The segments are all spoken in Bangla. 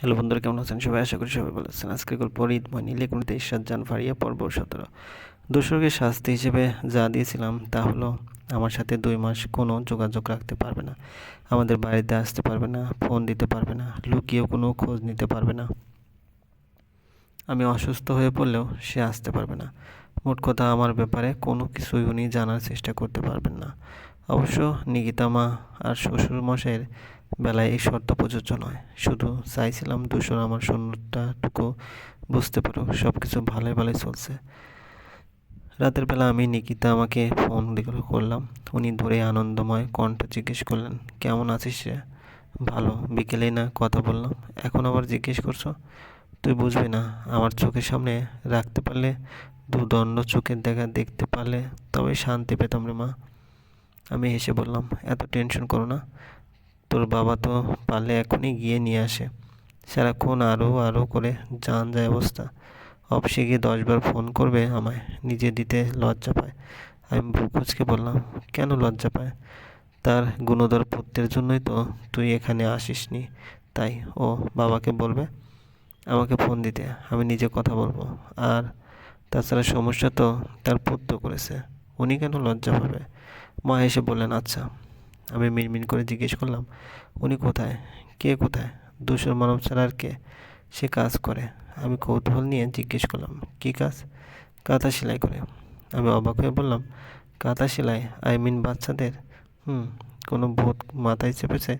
হ্যালো বন্ধুরা, কেমন আছেন? সবাই আশা করি সবাই ভালো আছেন। আজকে গল্প ঈদময় নীলে কোনো তেইশ সাত জান, ফারিয়া, পর্ব সতেরো। দোসরকে শাস্তি হিসেবে যা দিয়েছিলাম তা হলো, আমার সাথে দুই মাস কোনো যোগাযোগ রাখতে পারবে না, আমাদের বাড়িতে আসতে পারবে না ফোন দিতে পারবে না, লুকিয়েও কোনো খোঁজ নিতে পারবে না। আমি অসুস্থ হয়ে পড়লেও সে আসতে পারবে না। মোট কথা, আমার ব্যাপারে কোনো কিছুই উনি জানার চেষ্টা করতে পারবেন না। অবশ্য নিকিতা মা আর শ্বশুর মশাইয়ের বেলায় এই শর্ত প্রযোজ্য নয়। শুধু চাইছিলাম দুশোর আমার শূন্যতাটুকু বুঝতে পারো সব কিছু ভালোই ভালোই চলছে। রাতের বেলা আমি নিকিতা আমাকে ফোন করলাম। উনি ধরে আনন্দময় কণ্ঠ জিজ্ঞেস করলেন, কেমন আছিস রে? ভালো, বিকেলেই না কথা বললাম। এখন আবার জিজ্ঞেস করছ? তুই বুঝবি না, আমার চোখের সামনে রাখতে পারলে দুদণ্ড চোখের দেখা দেখতে পারলে তবে শান্তি পেতাম রে মা। আমি হেসে বললাম, এত টেনশন করো না। তোর বাবা তো পারলে এখনই গিয়ে নিয়ে আসে। সারাক্ষণ আরও আরও করে জান যায় অবস্থা। অফিসে গিয়ে দশবার ফোন করবে আমায়, নিজে দিতে লজ্জা পায়। আমি বুকুজকে বললাম, কেন লজ্জা পায়? তার গুণধর পুত্রের জন্যই তো তুই এখানে আসিসনি। তাই ও বাবাকে বলবে, আমাকে ফোন দিতে, আমি নিজে কথা বলব। আর তাছাড়া সমস্যা তো তার পুত্র করেছে। উনি কেন লজ্জা পাবে? মা এসে বললেন আচ্ছা। আমি মিনমিন করে জিজ্ঞেস করলাম, উনি কোথায়? কে কোথায়? দুশোর মানব ছাড়া আর কে? সে কাজ করে। আমি কৌতূহল নিয়ে জিজ্ঞেস করলাম, কী কাজ? কাঁথা সেলাই করে। আমি অবাক হয়ে বললাম, কাঁথা সেলাই? আই মিন বাচ্চাদের? হুম, কোনো ভূত মাথায় চেপেছে?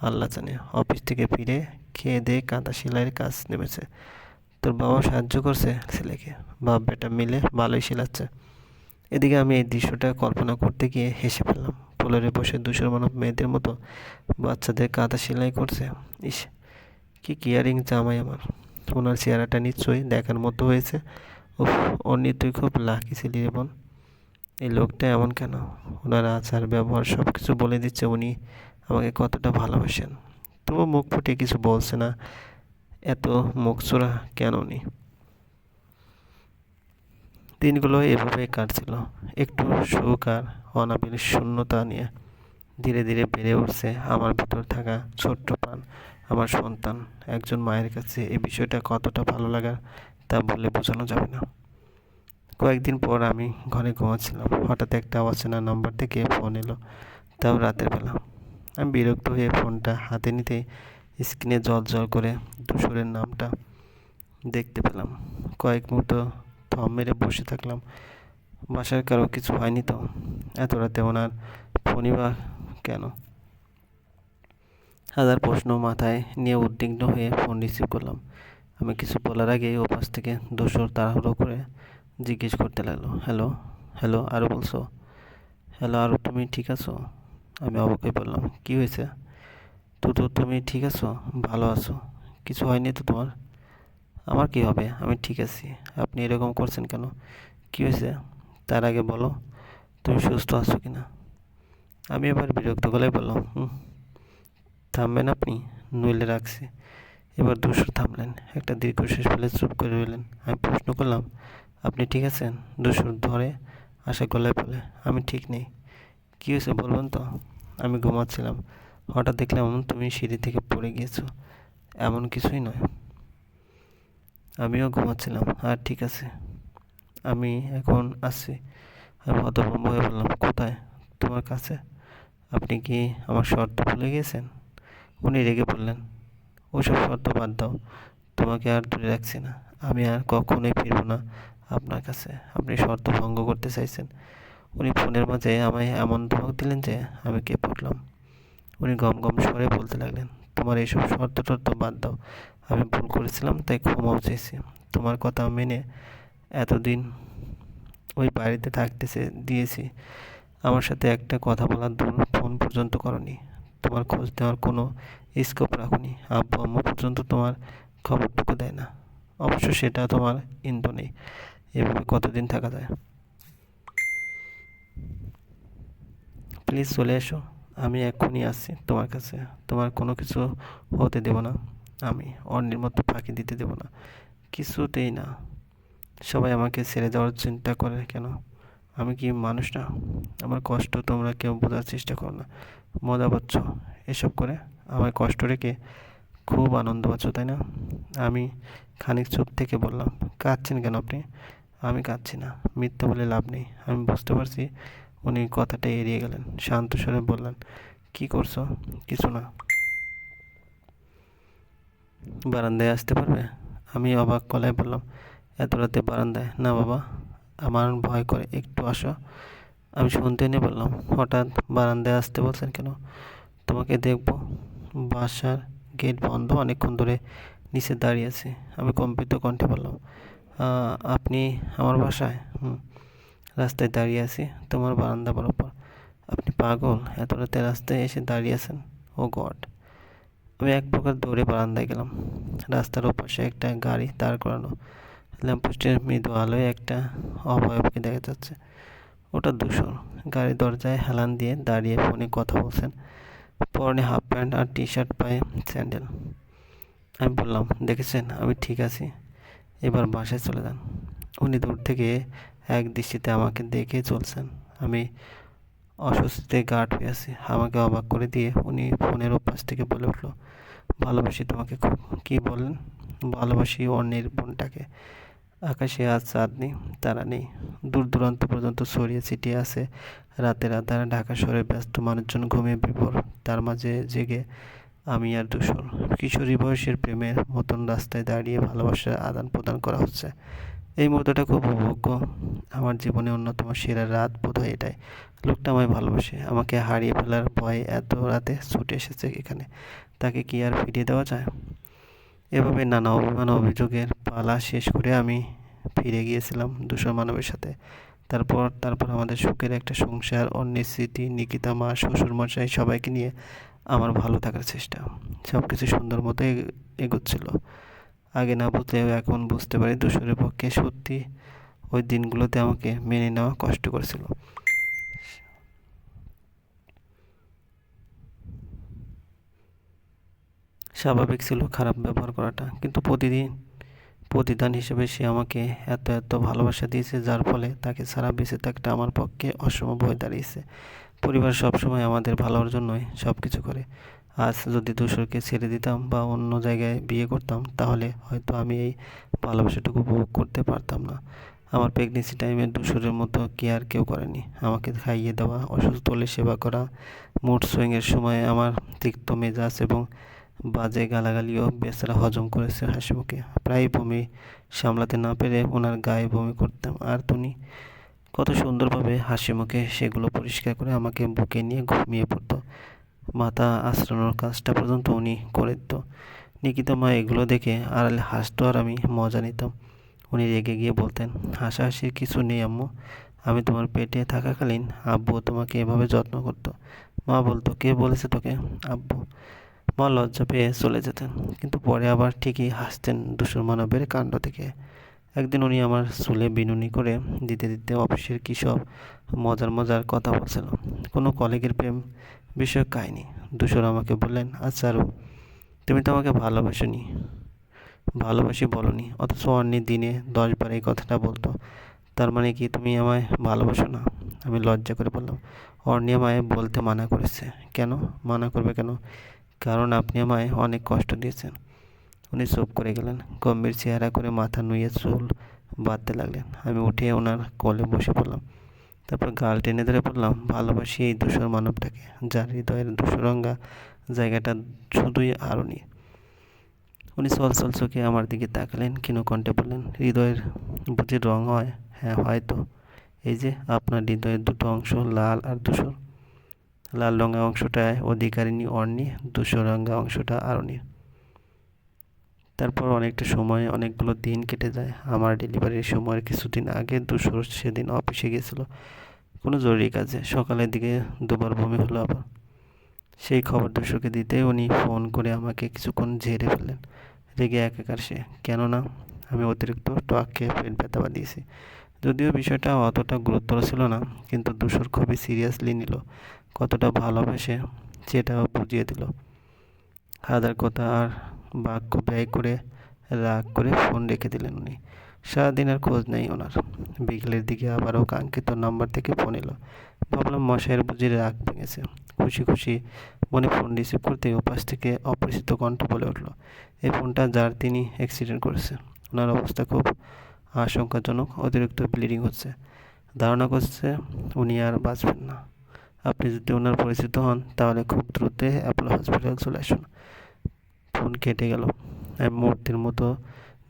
আল্লাহ জানে, অফিস থেকে ফিরে খেয়ে দিয়ে কাঁথা সেলাইয়ের কাজ নেমেছে। তোর বাবা সাহায্য করছে ছেলেকে? বাপ বেটা মিলে ভালোই সেলাচ্ছে। এদিকে আমি এই দৃশ্যটা কল্পনা করতে গিয়ে হেসে ফেললাম। পোলারে বসে দুশোর মানব মেয়েদের মতো বাচ্চাদের কাঁথা সেলাই করছে। ইস, কি কেয়ারিং জামাই আমার। ওনার চেহারাটা নিশ্চয়ই দেখার মতো হয়েছে। ও অন্যি তুই খুব লাকি ছিলি রে বোন। এই লোকটা এমন কেন? ওনার আচার, ব্যবহার সব কিছু বলে দিচ্ছে উনি। আমাকে কতটা ভালোবাসেন। তবু মুখ ফুটে কিছু বলছে না। এত মুখ চোরা কেন উনি? দিনগুলো এভাবেই কাটছিল। একটু সুখ আর অনাবিল শূন্যতা নিয়ে। ধীরে ধীরে বেড়ে উঠছে আমার ভিতর থাকা ছোট্ট প্রাণ, আমার সন্তান। একজন মায়ের কাছে এই বিষয়টা কতটা ভালো লাগার তা বলে বোঝানো যাবে না। কয়েকদিন পর আমি ঘরে ঘুমাচ্ছিলাম। হঠাৎ একটা অচেনা নাম্বার থেকে ফোন এলো। তাও রাতের বেলা। আমি বিরক্ত হয়ে ফোনটা হাতে নিতে স্ক্রিনে জল জল করে দুশোরের নামটা দেখতে পেলাম। কয়েক মুহূর্ত থম মেরে বসে থাকলাম। বাসার কারও কিছু হয়নি তো? এত রাতে ওনার ফোনই বা কেন? হাজার প্রশ্ন মাথায় নিয়ে উদ্বিগ্ন হয়ে ফোন রিসিভ করলাম। আমি কিছু বলার আগেই ও পাশ থেকে দোসর তাড়াহুড়ো করে জিজ্ঞেস করতে লাগল, হ্যালো হ্যালো আরও বলছো? হ্যালো আরও তুমি ঠিক আছো? আমি অবাক বললাম, কী হয়েছে? তো তো, তুমি ঠিক আছো, ভালো আছো, কিছু হয়নি তো তোমার? আমার কি হবে? আমি ঠিক আছি। আপনি এরকম করছেন কেন? কী হয়েছে? তার আগে বলো, তুমি সুস্থ আছো কি না আমি এবার বিরক্ত গলায় বললাম, হুম, থামবেন আপনি? নইলে রাখছি। এবার দুশো থামলেন। একটা দীর্ঘশ্বাস ফেলে চুপ করে রইলেন। আমি প্রশ্ন করলাম, আপনি ঠিক আছেন? দুশোর ধরে আশা গলায় বলে, আমি ঠিক নেই। কী হয়েছে বলবেন তো? আমি ঘুমাচ্ছিলাম। হঠাৎ দেখলাম তুমি সিঁড়ি থেকে পড়ে গিয়েছো। এমন কিছুই নয়। আমিও ঘুমাচ্ছিলাম। আর ঠিক আছে। আমি এখন আসছি আমি হতভম্ব হয়ে বললাম, কোথায়? তোমার কাছে? আপনি কি আমার শর্ত ভুলে গিয়েছেন? উনি রেগে বললেন, ওসব শর্ত বাদ দাও। তোমাকে আর দূরে রাখছি না। আমি আর কখনোই ফিরবো না আপনার কাছে। আপনি শর্ত ভঙ্গ করতে চাইছেন। উনি ফোনের মাঝে আমায় এমন ধমক দিলেন যে আমি কে পড়লাম উনি গম গম স্বরে বলতে লাগলেন, তোমার এইসব শর্ত টর্ত বাদ দাও। আমি ভুল করেছিলাম, তাই ক্ষমাও চেয়েছি তোমার কথা মেনে এতদিন ওই বাড়িতে থাকতেছে দিয়েছি। আমার সাথে একটা কথা বলার দূর ফোন পর্যন্ত করনি। তোমার খোঁজ নেওয়ার কোনো স্কোপ রাখুনি। আব্বু আম্মু পর্যন্ত তোমার খবরটুকু দেয় না। অবশ্য সেটা তোমার ইন্দ্র নেই। এভাবে কতদিন থাকা যায়? প্লিজ চলে এসো। আমি এক্ষুনি আসছি তোমার কাছে। তোমার কোনো কিছু হতে দেব না। আমি অন্যের মতো ফাঁকি দিতে দেব না। কিছুতেই না। সবাই আমাকে ছেড়ে দেওয়ার চিন্তা করে কেন? আমি কি মানুষ না? আমার কষ্ট তোমরা কেউ বোঝার চেষ্টা করো না। মজা পাচ্ছ এসব করে? আমায় কষ্ট রেখে খুব আনন্দ পাচ্ছ, তাই না? আমি খানিক চুপ থেকে বললাম, কাঁদছেন কেন আপনি? আমি কাঁদছি না। মিথ্যা বলে লাভ নেই। আমি বুঝতে পারছি উনি কথাটা এড়িয়ে গেলেন। শান্ত স্বরে বললেন, কি করছ? কিছু না। বারান্দায় আসতে পারবে? আমি অবাক গলায় বললাম, এত রাতে বারান্দায়? না বাবা, আমার ভয় করে, একটু আসো। আমি শুনতে নিয়ে বললাম, হঠাৎ বারান্দায় আসতে বলছেন কেন? তোমাকে দেখব, বাসার গেট বন্ধ, অনেকক্ষণ ধরে নিচে দাঁড়িয়ে আছি। আমি কম্পিত কণ্ঠে বললাম আপনি আমার বাসায়? হুম, রাস্তায় দাঁড়িয়ে আছি, তোমার বারান্দা বরাবর। আপনি পাগল, এত রাতে রাস্তায় এসে দাঁড়িয়ে আছেন? ও গড আমি এক প্রকার দৌড়ে বারান্দায় গেলাম। রাস্তার ওপাশে একটা গাড়ি দাঁড় করানো। ল্যাম্পপোস্টের মৃদু আলোয় একটা অবয়বকে দেখা যাচ্ছে। ওটা দূষণ গাড়ির দরজায় হেলান দিয়ে দাঁড়িয়ে ফোনে কথা বলছেন। পরনে হাফ প্যান্ট আর টি শার্ট পায়ে স্যান্ডেল। আমি বললাম, দেখেছেন? আমি ঠিক আছি। এবার বাসায় চলে যান। উনি দূর থেকে এক দৃষ্টিতে আমাকে দেখে চলছেন। আমি অস্বস্তিতে গাঢ় হয়ে আছি। আমাকে অবাক করে দিয়ে উনি ফোনের অভ্যাস থেকে বলে উঠল, ভালোবাসি তোমাকে খুব। কী বললেন? ভালোবাসি অন্যের বোনটাকে। আকাশে আজ চাঁদ নেই তারা নেই। দূর দূরান্ত পর্যন্ত ছড়িয়ে ছিটিয়ে আছে। রাতের আধার ঢাকা শহরের ব্যস্ত মানুষজন ঘুমিয়ে বিভোর। তার মাঝে জেগে আমি আর দুশোর। কিশোরী বয়সের প্রেমের মতন রাস্তায় দাঁড়িয়ে ভালোবাসার আদান প্রদান করা হচ্ছে। এই মুহূর্তটা খুব উপভোগ্য। আমার জীবনে অন্যতম সেরা রাত বোধ হয় এটাই। লোকটা আমায় ভালোবাসে। আমাকে হারিয়ে ফেলার ভয়ে এত রাতে ছুটে এসেছে এখানে। তাকে কি আর ফিরিয়ে দেওয়া যায়? এভাবে নানা অভিমান অভিযোগের পালা শেষ করে আমি ফিরে গিয়েছিলাম দুশো মানবের সাথে। তারপর তারপর আমাদের সুখের একটা সংসার, অন্যের স্মৃতি, নিকিতা, মা, শ্বশুর মশাই সবাইকে নিয়ে আমার ভালো থাকার চেষ্টা। সব কিছু সুন্দর মতো এগোচ্ছিল। আগে না বুঝলেও এখন বুঝতে পারি দুশোরের পক্ষে সত্যি ওই দিনগুলোতে আমাকে মেনে নেওয়া কষ্ট করেছিল। স্বাভাবিক ছিল, খারাপ ব্যবহার করাটা। কিন্তু প্রতিদিন, প্রতিদান হিসেবে সে আমাকে এত এত ভালোবাসা দিয়েছে, যার ফলে তাকে সারা বেঁচে থাকতে আমার পক্ষে অসম্ভব হয়ে দাঁড়িয়েছে। পরিবার সবসময় আমাদের ভালোর জন্যই সব কিছু করে। আজ যদি দুশোরকে ছেড়ে দিতাম বা অন্য জায়গায় বিয়ে করতাম, তাহলে হয়তো আমি এই ভালোবাসাটুকু উপভোগ করতে পারতাম না। আমার প্রেগনেন্সি টাইমে দুশোরের মতো কেয়ার কেউ করেনি। আমাকে খাইয়ে দেওয়া, অসুস্থ হলে সেবা করা মুড সুইংয়ের সময় আমার তিক্ত মেজাজ এবং বাজে গালাগালিও বেচারা হজম করেছে হাসিমুখে প্রায় বমি সামলাতে না পেরে ওনার গায়ে বমি করতাম। আর তুমি কত সুন্দরভাবে হাসি মুখে সেগুলো পরিষ্কার করে আমাকে বুকে নিয়ে ঘুমিয়ে পড়তো। মাথা আশ্রানোর কাজটা পর্যন্ত উনি করে দিত। নিকিতা মা এগুলো দেখে আড়ালে হাসতো আর আমি মজা নিতাম। উনি রেগে গিয়ে বলতেন, হাসাহাসির কিছু নেই আম্মু। আমি তোমার পেটে থাকাকালীন আব্বু তোমাকে এভাবে যত্ন করতো। মা বলতো, কে বলেছে তোকে? আব্বু। মা লজ্জা পেয়ে চলে যেতেন। কিন্তু পরে আবার ঠিকই হাসতেন দুশোর মানবের কাণ্ড থেকে একদিন উনি আমার চুলে বিনুনি করে দিতে দিতে অফিসের কী সব মজার মজার কথা বলছিল। কোনো কলেগের প্রেম বিষয়ক কাহিনি। দুশোর আমাকে বললেন আচ্ছা আরও তুমি তো আমাকে ভালোবাসনি। ভালোবাসি বলনি, অথচ অন্য দিনে দশবার এই কথাটা বলতো। তার মানে কি তুমি আমায় ভালোবাসো না? আমি লজ্জা করে বললাম অর্ণি আমায় বলতে মানা করেছে। কেন? মানা করবে কেন? কারণ আপনি আমায় অনেক কষ্ট দিয়েছেন। উনি চুপ করে গেলেন, গম্ভীর চেহারা করে মাথা নুয়ে চুল বাঁধতে লাগলেন। আমি উঠে ওনার কোলে বসে পড়লাম। তারপর গাল টেনে ধরে বললাম, ভালোবাসি এই দূষর মানবটাকে। যার হৃদয়ের ধূসরঙ্গা জায়গাটা শুধুই আরও নিয়ে উনি চল চোখে আমার দিকে তাকালেন কিনো কণ্ঠে বললেন, হৃদয়ের বুঝি রং হয়? হ্যাঁ হয়তো এই যে, আপনার হৃদয়ের দুটো অংশ লাল আর ধূসর। লাল রঙা অংশটায় অধিকারিণী অর্ণি ধূসর রঙা অংশটা আরণির তারপর অনেকটা সময়, অনেকগুলো দিন কেটে যায়। আমার ডেলিভারির সময়ের কিছুদিন আগে দুশো সেদিন অফিসে গিয়েছিল। কোনো জরুরি কাজে। সকালের দিকে দুবার বমি হলো আবার। সেই খবর দুশোকে দিতে উনি ফোন করে আমাকে কিছুক্ষণ ঝেড়ে ফেললেন। রেগে একাকার সে। কেননা, আমি অতিরিক্ত টক খেয়ে পেট ব্যথা বাঁধিয়েছি। যদিও বিষয়টা অতটা গুরুত্বর ছিল না, কিন্তু দুশোর খুবই সিরিয়াসলি নিল। কতটা ভালোবেসে সেটাও বুঝিয়ে দিল। হাজার কথা আর বাক্য ব্যয় করে, রাগ করে ফোন রেখে দিলেন উনি। সারাদিন আর খোঁজ নেই ওনার। বিকেলের দিকে আবারও কাঙ্ক্ষিত নাম্বার থেকে ফোন এলো। ভাবলাম মশাইয়ের বুঝি রাগ ভেঙেছে। খুশি খুশি মনে ফোন রিসিভ করতেই ওপাশ থেকে অপরিচিত কণ্ঠ বলে উঠল এই ফোনটা যার তিনি অ্যাক্সিডেন্ট করেছে। ওনার অবস্থা খুব আশঙ্কাজনক, অতিরিক্ত ব্লিডিং হচ্ছে। ধারণা করছে উনি আর বাঁচবেন না। আপনি যদি ওনার পরিচিত হন, তাহলে খুব দ্রুত অ্যাপোলো হসপিটাল চলে আসুন। ফোন কেটে গেল। আমি মূর্তির মতো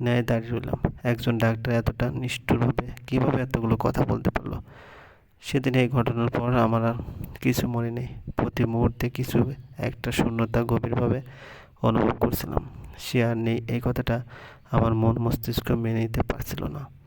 ন্যায় দাঁড়িয়ে রইলাম। একজন ডাক্তার এতটা নিষ্ঠুরভাবে কীভাবে এতগুলো কথা বলতে পারল? সেদিন এই ঘটনার পর আমার আর কিছু মনে নেই। প্রতি মুহূর্তে কিছু একটা শূন্যতা গভীরভাবে অনুভব করছিলাম। সে আর নেই, এই কথাটা আমার মন মস্তিষ্ক মেনে নিতে পারছিল না।